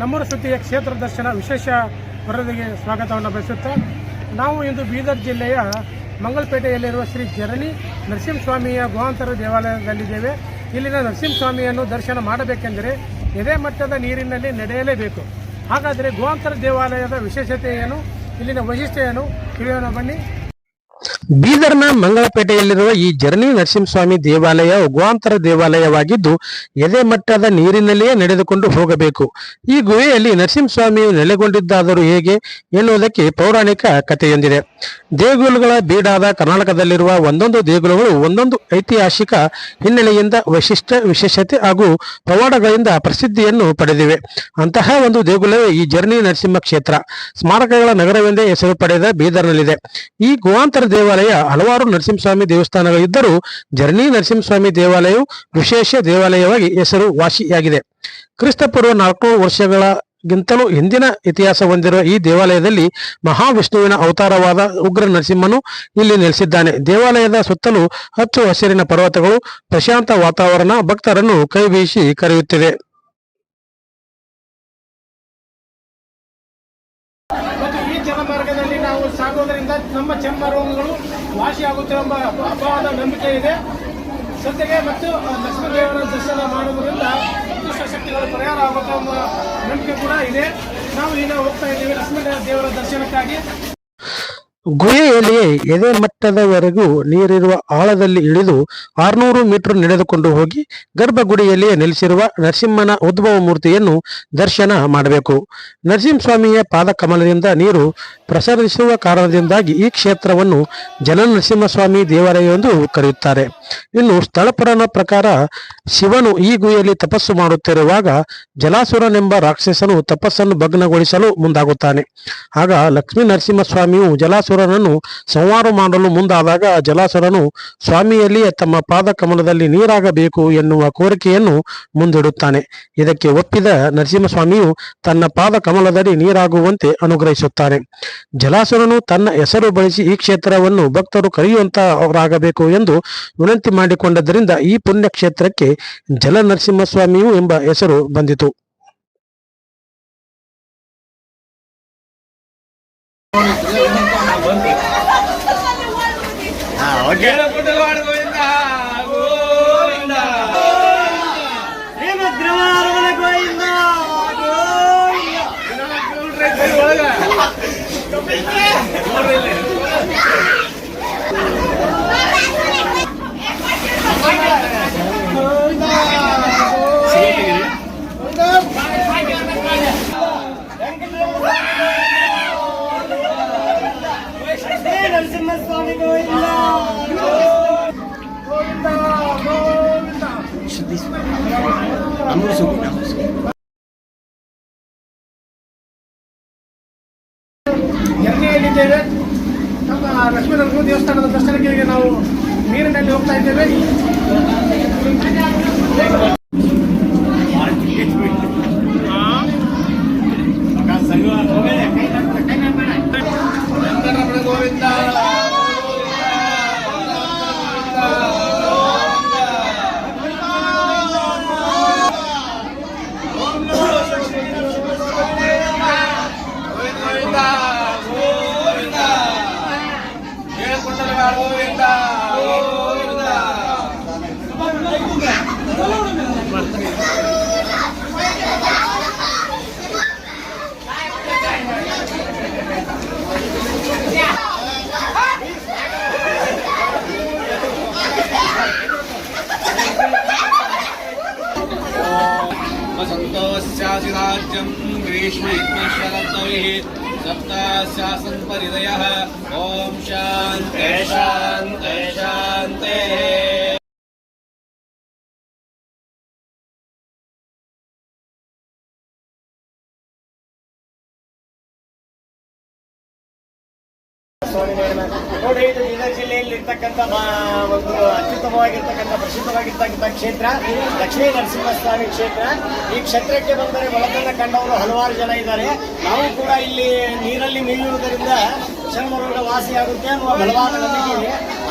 ನಮ್ಮೂರ ಸುದ್ದಿಯ ಕ್ಷೇತ್ರ ದರ್ಶನ ವಿಶೇಷ ವರದಿಗೆ ಸ್ವಾಗತವನ್ನು ಬಯಸುತ್ತಾ, ನಾವು ಇಂದು ಬೀದರ್ ಜಿಲ್ಲೆಯ ಮಂಗಲಪೇಟೆಯಲ್ಲಿರುವ ಶ್ರೀ ಜರಣಿ ನರಸಿಂಹಸ್ವಾಮಿಯ ಗುಹಾಂತರ ದೇವಾಲಯದಲ್ಲಿದ್ದೇವೆ. ಇಲ್ಲಿನ ನರಸಿಂಹಸ್ವಾಮಿಯನ್ನು ದರ್ಶನ ಮಾಡಬೇಕೆಂದರೆ ಎದೆ ಮಟ್ಟದ ನೀರಿನಲ್ಲಿ ನಡೆಯಲೇಬೇಕು. ಹಾಗಾದರೆ ಗುಹಾಂತರ ದೇವಾಲಯದ ವಿಶೇಷತೆ ಏನು ಇಲ್ಲಿನ ವೈಶಿಷ್ಟ್ಯ ಏನು ತಿಳಿಯೋಣ ಬನ್ನಿ. ಬೀದರ್ನ ಮಂಗಳಪೇಟೆಯಲ್ಲಿರುವ ಈ ಜರ್ನಿ ನರಸಿಂಹಸ್ವಾಮಿ ದೇವಾಲಯ ಉಗ್ವಾಂತರ ದೇವಾಲಯವಾಗಿದ್ದು, ಎದೆ ಮಟ್ಟದ ನೀರಿನಲ್ಲಿಯೇ ನಡೆದುಕೊಂಡು ಹೋಗಬೇಕು. ಈ ಗುಹೆಯಲ್ಲಿ ನರಸಿಂಹಸ್ವಾಮಿಯು ನೆಲೆಗೊಂಡಿದ್ದಾದರೂ ಹೇಗೆ ಎನ್ನುವುದಕ್ಕೆ ಪೌರಾಣಿಕ ಕಥೆಯೊಂದಿದೆ. ದೇಗುಲಗಳ ಬೀಡಾದ ಕರ್ನಾಟಕದಲ್ಲಿರುವ ಒಂದೊಂದು ದೇಗುಲಗಳು ಒಂದೊಂದು ಐತಿಹಾಸಿಕ ಹಿನ್ನೆಲೆಯಿಂದ ವೈಶಿಷ್ಟ್ಯ ವಿಶೇಷತೆ ಹಾಗೂ ಪವಾಡಗಳಿಂದ ಪ್ರಸಿದ್ಧಿಯನ್ನು ಪಡೆದಿವೆ. ಅಂತಹ ಒಂದು ದೇಗುಲವೇ ಈ ಜರ್ನಿ ನರಸಿಂಹ ಕ್ಷೇತ್ರ. ಸ್ಮಾರಕಗಳ ನಗರವೆಂದೇ ಹೆಸರು ಪಡೆದ ಬೀದರ್ನಲ್ಲಿದೆ. ಈ ಗುಹಾಂತರ ದೇವಾಲಯ ಹಲವಾರು ನರಸಿಂಹಸ್ವಾಮಿ ದೇವಸ್ಥಾನಗಳಿದ್ದರೂ ಜರ್ನಿ ನರಸಿಂಹಸ್ವಾಮಿ ದೇವಾಲಯವು ವಿಶೇಷ ದೇವಾಲಯವಾಗಿ ಹೆಸರು ವಾಸಿಯಾಗಿದೆ ಕ್ರಿಸ್ತಪೂರ್ವ ನಾಲ್ಕು ವರ್ಷಗಳಗಿಂತಲೂ ಹಿಂದಿನ ಇತಿಹಾಸ ಹೊಂದಿರುವ ಈ ದೇವಾಲಯದಲ್ಲಿ ಮಹಾವಿಷ್ಣುವಿನ ಅವತಾರವಾದ ಉಗ್ರ ನರಸಿಂಹನು ಇಲ್ಲಿ ನೆಲೆಸಿದ್ದಾನೆ. ದೇವಾಲಯದ ಸುತ್ತಲೂ ಹಚ್ಚು ಹಸಿರಿನ ಪರ್ವತಗಳು, ಪ್ರಶಾಂತ ವಾತಾವರಣ ಭಕ್ತರನ್ನು ಕೈಬೀಸಿ ಕರೆಯುತ್ತಿದೆ ಸಾಗುವುದರಿಂದ ನಮ್ಮ ಚರ್ಮ ರೋಗಗಳು ವಾಸಿಯಾಗುತ್ತೆ ಎಂಬ ಅಪಾರ ನಂಬಿಕೆ ಇದೆ. ಸತ್ಯಗೆ ಮತ್ತು ಲಕ್ಷ್ಮೀದೇವರ ದರ್ಶನ ಮಾಡುವುದರಿಂದ ದುಷ್ಟ ಶಕ್ತಿಗಳು ಪರಿಹಾರ ಆಗುತ್ತೆ ಎಂಬ ನಂಬಿಕೆ ಕೂಡ ಇದೆ. ನಾವು ಈಗ ಹೋಗ್ತಾ ಇದ್ದೀವಿ ಲಕ್ಷ್ಮೀ ದೇವರ ದರ್ಶನಕ್ಕಾಗಿ. ಗುಹೆಯಲ್ಲಿಯೇ ಎದೆ ಮಟ್ಟದವರೆಗೂ ನೀರಿರುವ ಆಳದಲ್ಲಿ ಇಳಿದು ಆರ್ನೂರು ಮೀಟರ್ ನಡೆದುಕೊಂಡು ಹೋಗಿ ಗರ್ಭಗುಡಿಯಲ್ಲಿಯೇ ನೆಲೆಸಿರುವ ನರಸಿಂಹನ ಉದ್ಭವ ಮೂರ್ತಿಯನ್ನು ದರ್ಶನ ಮಾಡಬೇಕು. ನರಸಿಂಹಸ್ವಾಮಿಯ ಪಾದ ಕಮಲದಿಂದ ನೀರು ಪ್ರಸರಿಸುವ ಕಾರಣದಿಂದಾಗಿ ಈ ಕ್ಷೇತ್ರವನ್ನು ಜನ ನರಸಿಂಹಸ್ವಾಮಿ ದೇವಾಲಯ ಎಂದು ಕರೆಯುತ್ತಾರೆ. ಇನ್ನು ಸ್ಥಳ ಪುರಾಣ ಪ್ರಕಾರ ಶಿವನು ಈ ಗುಹೆಯಲ್ಲಿ ತಪಸ್ಸು ಮಾಡುತ್ತಿರುವಾಗ ಜಲಾಸುರನೆಂಬ ರಾಕ್ಷಸನು ತಪಸ್ಸನ್ನು ಭಗ್ನಗೊಳಿಸಲು ಮುಂದಾಗುತ್ತಾನೆ. ಆಗ ಲಕ್ಷ್ಮೀ ನರಸಿಂಹಸ್ವಾಮಿಯು ಜಲಾಸುರನನ್ನು ಸಂಹಾರ ಮಾಡಲು ಮುಂದಾದಾಗ ಜಲಾಸುರನು ಸ್ವಾಮಿಯಲ್ಲಿಯೇ ತಮ್ಮ ಪಾದ ಕಮಲದಲ್ಲಿ ನೀರಾಗಬೇಕು ಎನ್ನುವ ಕೋರಿಕೆಯನ್ನು ಮುಂದಿಡುತ್ತಾನೆ. ಇದಕ್ಕೆ ಒಪ್ಪಿದ ನರಸಿಂಹಸ್ವಾಮಿಯು ತನ್ನ ಪಾದ ಕಮಲದಡಿ ನೀರಾಗುವಂತೆ ಅನುಗ್ರಹಿಸುತ್ತಾನೆ ಜಲಾಸುರನು ತನ್ನ ಹೆಸರು ಬಳಸಿ ಈ ಕ್ಷೇತ್ರವನ್ನು ಭಕ್ತರು ಕರೆಯುವಂತಹವರಾಗಬೇಕು ಎಂದು ವಿನಂತಿ ಮಾಡಿಕೊಂಡದ್ದರಿಂದ ಈ ಪುಣ್ಯ ಕ್ಷೇತ್ರಕ್ಕೆ ಜಲ ನರಸಿಂಹಸ್ವಾಮಿಯು ಎಂಬ ಹೆಸರು ಬಂದಿತು. ನರಸಿಂಹಸ್ವಾಮಿ ಎಣ್ಣೆಯಲ್ಲಿದ್ದೇವೆ ನಮ್ಮ ಲಕ್ಷ್ಮೀ ನರಸಿಂಹ ದೇವಸ್ಥಾನದ ದರ್ಶನಕ್ಕೆ ನಾವು ನೀರಿನಲ್ಲಿ ಹೋಗ್ತಾ ಇದ್ದೇವೆ. वसन्तोस्यासिराज्यं ग्रीष्म सप्तास्यासन् परिदयः ॐ शान्ते शान्ते। ನೋಡಿ, ಇದು ಬೀದರ್ ಜಿಲ್ಲೆಯಲ್ಲಿ ಒಂದು ಅತ್ಯುತ್ತಮವಾಗಿರ್ತಕ್ಕಂಥ, ಪ್ರಸಿದ್ಧವಾಗಿರ್ತಕ್ಕಂಥ ಕ್ಷೇತ್ರ. ಲಕ್ಷ್ಮೀ ನರಸಿಂಹಸ್ವಾಮಿ ಕ್ಷೇತ್ರ. ಈ ಕ್ಷೇತ್ರಕ್ಕೆ ಬಂದರೆ ಬೆಳಕನ್ನು ಕಂಡವರು ಹಲವಾರು ಜನ ಇದ್ದಾರೆ. ನಾವು ಕೂಡ ಇಲ್ಲಿ ನೀರಲ್ಲಿ ಮೀಯುವುದರಿಂದ ಚರ್ಮರೋಗ ವಾಸಿಯಾಗುತ್ತೆ ಅನ್ನುವ ಬಲವಾದ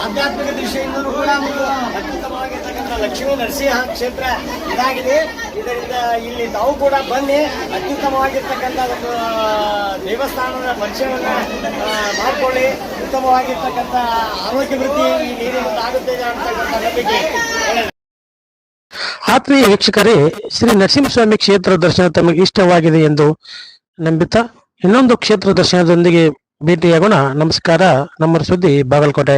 ಆಧ್ಯಾತ್ಮಿಕ ದೃಷ್ಟಿಯಿಂದಲೂ ಕೂಡ ಅತ್ಯುತ್ತಮವಾಗಿರ್ತಕ್ಕಂಥ ಲಕ್ಷ್ಮೀ ನರಸಿಂಹ ಕ್ಷೇತ್ರ ಇದಾಗಿದೆ. ಇದರಿಂದ ಇಲ್ಲಿ ತಾವು ಕೂಡ ಬನ್ನಿ. ಅತ್ಯುತ್ತಮವಾಗಿರ್ತಕ್ಕಂಥ ಒಂದು ದೇವಸ್ಥಾನದ ಪರಿಚಯವನ್ನು ಮಾಡಿಕೊಳ್ಳಿ. ಉತ್ತಮವಾಗಿರ್ತಕ್ಕಂಥ ಆರೋಗ್ಯ ವೃದ್ಧಿ ನೀರಿನಿಂದ ಆಗುತ್ತೆ ನಂಬಿಕೆ. ಆತ್ಮೀಯ ವೀಕ್ಷಕರೇ, ಶ್ರೀ ನರಸಿಂಹಸ್ವಾಮಿ ಕ್ಷೇತ್ರ ದರ್ಶನ ತಮಗೆ ಇಷ್ಟವಾಗಿದೆ ಎಂದು ನಂಬಿತ ಇನ್ನೊಂದು ಕ್ಷೇತ್ರ ದರ್ಶನದೊಂದಿಗೆ ಭೇಟಿಯಾಗೋಣ. ನಮಸ್ಕಾರ ನಮ್ಮ ಸುದ್ದಿ ಬಾಗಲಕೋಟೆ.